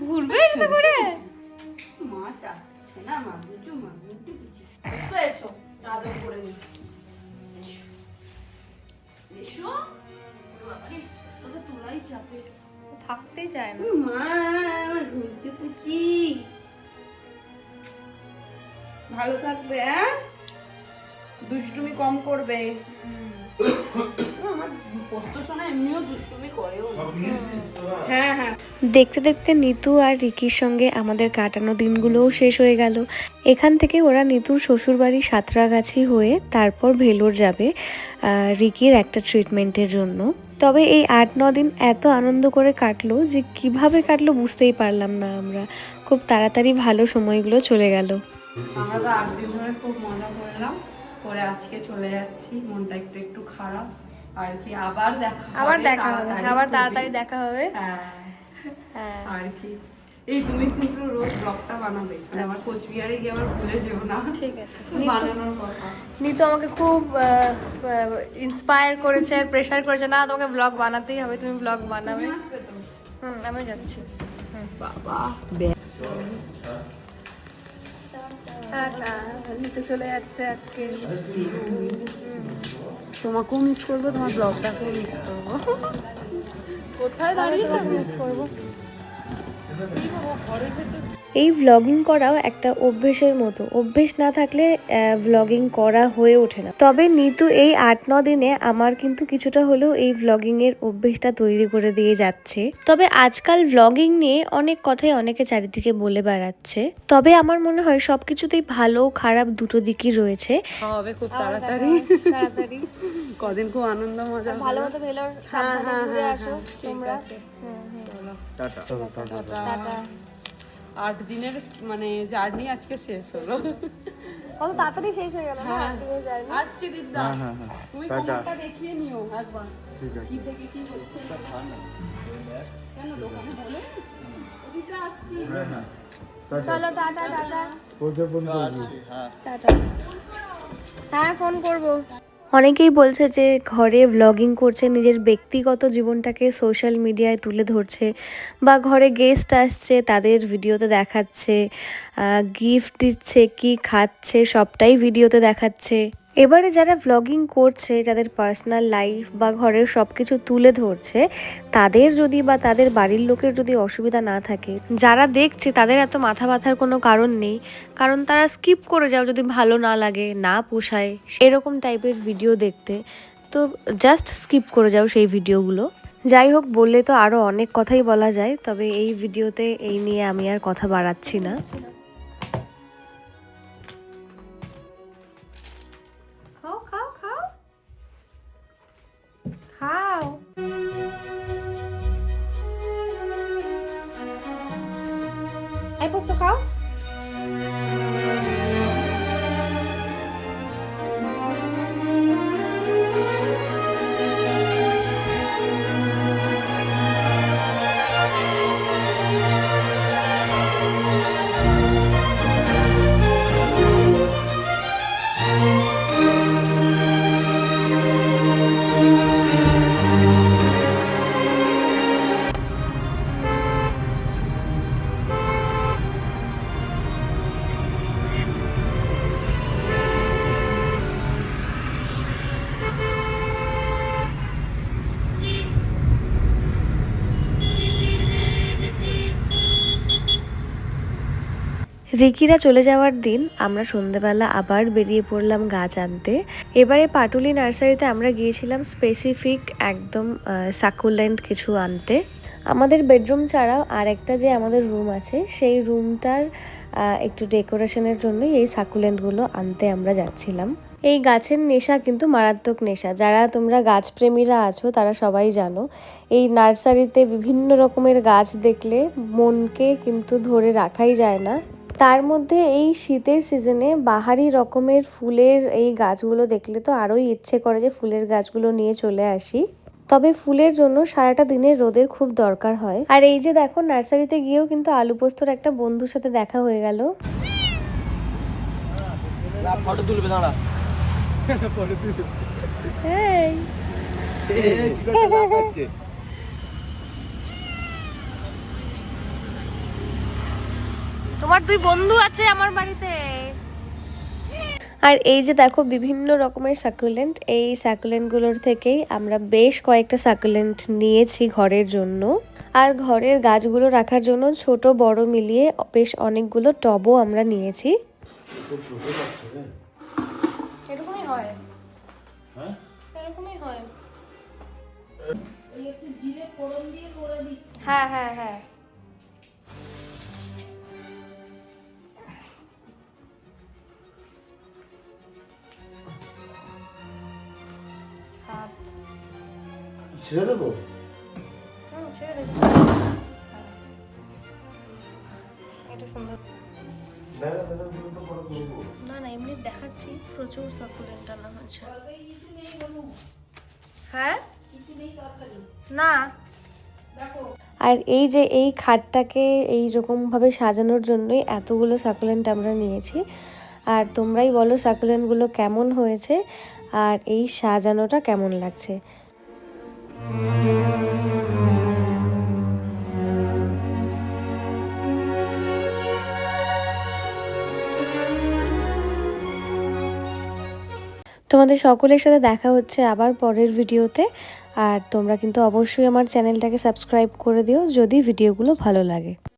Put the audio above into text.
ঘুরবে মাটা না এসো করে নি এসো চাপে থাকতেই চায় না। মা, ঘুরতে ভালো থাকবে হ্যাঁ? দুষ্টুমি কম করবে। করেও হ্যাঁ। হ্যাঁ দেখতে দেখতে নিতু আর রিকির সঙ্গে আমাদের কাটানো দিনগুলোও শেষ হয়ে গেল। এখান থেকে ওরা নিতুর শ্বশুরবাড়ি সাঁতরাগাছি হয়ে তারপর ভেলোর যাবে রিকির একটা ট্রিটমেন্টের জন্য। তবে এই আট ন দিন এত আনন্দ করে কাটলো যে কীভাবে কাটলো বুঝতেই পারলাম না আমরা। খুব তাড়াতাড়ি ভালো সময়গুলো চলে গেল। আমরা তো আট দিন ধরে খুব মজা করলাম। করে আজকে চলে যাচ্ছি। মনটা একটু একটু খারাপ। আর কি আবার দেখা আবার দেখা হবে তাড়াতাড়ি আবার তাড়াতাড়ি দেখা হবে। হ্যাঁ। হ্যাঁ। আর কি। এই তুমি কিন্তু রোজ ব্লগটা বানাবে। মানে আমার কোচবিহারে গিয়ে আবার ভুলে যেও না। ঠিক আছে। বানানোর কথা। নিতু আমাকে খুব ইন্সপায়ার করেছে আর প্রেশার করেছে না তোমাকে ব্লগ বানাতেই হবে তুমি ব্লগ বানাবে। হুম আমি যাচ্ছি। বাবা। টাটা নিতু চলে যাচ্ছে আজকে। তোমাকেও মিস করব তোমার ব্লগটাকেও মিস করব। কোথায় দাঁড়িয়ে মিস করব। এই ভ্লগিং করাও একটা অভ্যেসের মতো। অভ্যেস না থাকলে ভ্লগিং করা হয়ে ওঠে না। তবে নিতু এই আট ন দিনে আমার কিন্তু কিছুটা হলেও এই ভ্লগিং এর অভ্যেসটা তৈরি করে দিয়ে যাচ্ছে। তবে আজকাল ভ্লগিং নিয়ে অনেক কথাই অনেকে চারিদিকে বলে বেড়াচ্ছে। তবে আমার মনে হয় সবকিছুতেই ভালো খারাপ দুটো দিকই রয়েছে। হবে খুব তাড়াতাড়ি। তাড়াতাড়ি। কদিন খুব আনন্দ মজা ভালো মতো ভেলোর হ্যাঁ, হ্যাঁ, ঘুরে হ্যাঁ, আসো হ্যাঁ, তোমরা। টাটা। আট দিনের মানে জার্নি আজকে শেষ হলো। কত তাড়াতাড়ি শেষ হয়ে গেল হ্যাঁ। আসছি দিদা তুমি কোমরটা দেখিয়ে নিও একবার। কি থেকে কি হচ্ছে? কেন দোকানে বলে আসছি। চলো টাটা করবি। টাটা। হ্যাঁ ফোন করব। অনেকেই বলছে যে ঘরে ভ্লগিং করছে, নিজের ব্যক্তিগত জীবনটাকে সোশ্যাল মিডিয়ায় তুলে ধরছে বা ঘরে গেস্ট আসছে, তাদের ভিডিওতে দেখাচ্ছে গিফট দিচ্ছে, কি খাচ্ছে, সবটাই ভিডিওতে দেখাচ্ছে। এবারে যারা ভ্লগিং করছে, যাদের পার্সোনাল লাইফ বা ঘরের সব কিছু তুলে ধরছে, তাদের যদি বা তাদের বাড়ির লোকের যদি অসুবিধা না থাকে, যারা দেখছে তাদের এত মাথা ব্যথার কোনো কারণ নেই। কারণ তারা স্কিপ করে যাও যদি ভালো না লাগে, না পোষায়, এরকম টাইপের ভিডিও দেখতে। তো জাস্ট স্কিপ করে যাও সেই ভিডিওগুলো যাই হোক, বললে তো আরও অনেক কথাই বলা যায়, তবে এই ভিডিওতে এই নিয়ে আমি আর কথা বাড়াচ্ছি না। এই রিকিরা চলে যাওয়ার দিন আমরা সন্ধেবেলা আবার বেরিয়ে পড়লাম গাছ আনতে। এবারে পাটুলি নার্সারিতে আমরা গিয়েছিলাম স্পেসিফিক একদম সাকুলেন্ট কিছু আনতে। আমাদের বেডরুম ছাড়াও আর একটা যে আমাদের রুম আছে, সেই রুমটার একটু ডেকোরেশনের জন্যই এই সাকুলেন্টগুলো আনতে আমরা যাচ্ছিলাম। এই গাছের নেশা কিন্তু মারাত্মক নেশা। যারা তোমরা গাছপ্রেমীরা আছো, তারা সবাই জানো, এই নার্সারিতে বিভিন্ন রকমের গাছ দেখলে মনকে কিন্তু ধরে রাখাই যায় না। তার মধ্যে এই শীতের সিজনে বাহারি রকমের ফুলের এই গাছগুলো দেখলে তো আরোই ইচ্ছে করে যে ফুলের গাছগুলো নিয়ে চলে আসি। তবে ফুলের জন্য সারাটা দিনের রোদের খুব দরকার হয়। আর এই যে দেখো নার্সারিতে গিয়েও কিন্তু আলু পোস্তর একটা বন্ধুর সাথে দেখা হয়ে গেল। ফটো তুলবে দাঁড়া। এই। তোমার দুই বন্ধু আছে আমার বাড়িতে। আর এই যে দেখো বিভিন্ন রকমের সাকুলেন্ট এই সাকুলেন্টগুলোর থেকেই আমরা বেশ কয়েকটা সাকুলেন্ট নিয়েছি ঘরের জন্য। আর ঘরের গাছগুলো রাখার জন্য ছোট বড় মিলিয়ে বেশ অনেকগুলো টবও আমরা নিয়েছি। এরকমই হয়। এরকমই হয়। হ্যাঁ হ্যাঁ হ্যাঁ। ছেড়ে দেবো? না না এমনি দেখাচ্ছি প্রচুর সাকুলেন্ট আনা হচ্ছে হ্যাঁ? না। আর এই যে এই খাটটাকে এই রকমভাবে সাজানোর জন্যই এতগুলো সাকুলেন্ট আমরা নিয়েছি। আর তোমরাই বলো সাকুলেন্টগুলো কেমন হয়েছে আর এই সাজানোটা কেমন লাগছে। তোমাদের সকলের সাথে দেখা হচ্ছে আবার পরের ভিডিওতে। আর তোমরা কিন্তু অবশ্যই আমার চ্যানেলটাকে সাবস্ক্রাইব করে দিও যদি ভিডিওগুলো ভালো লাগে।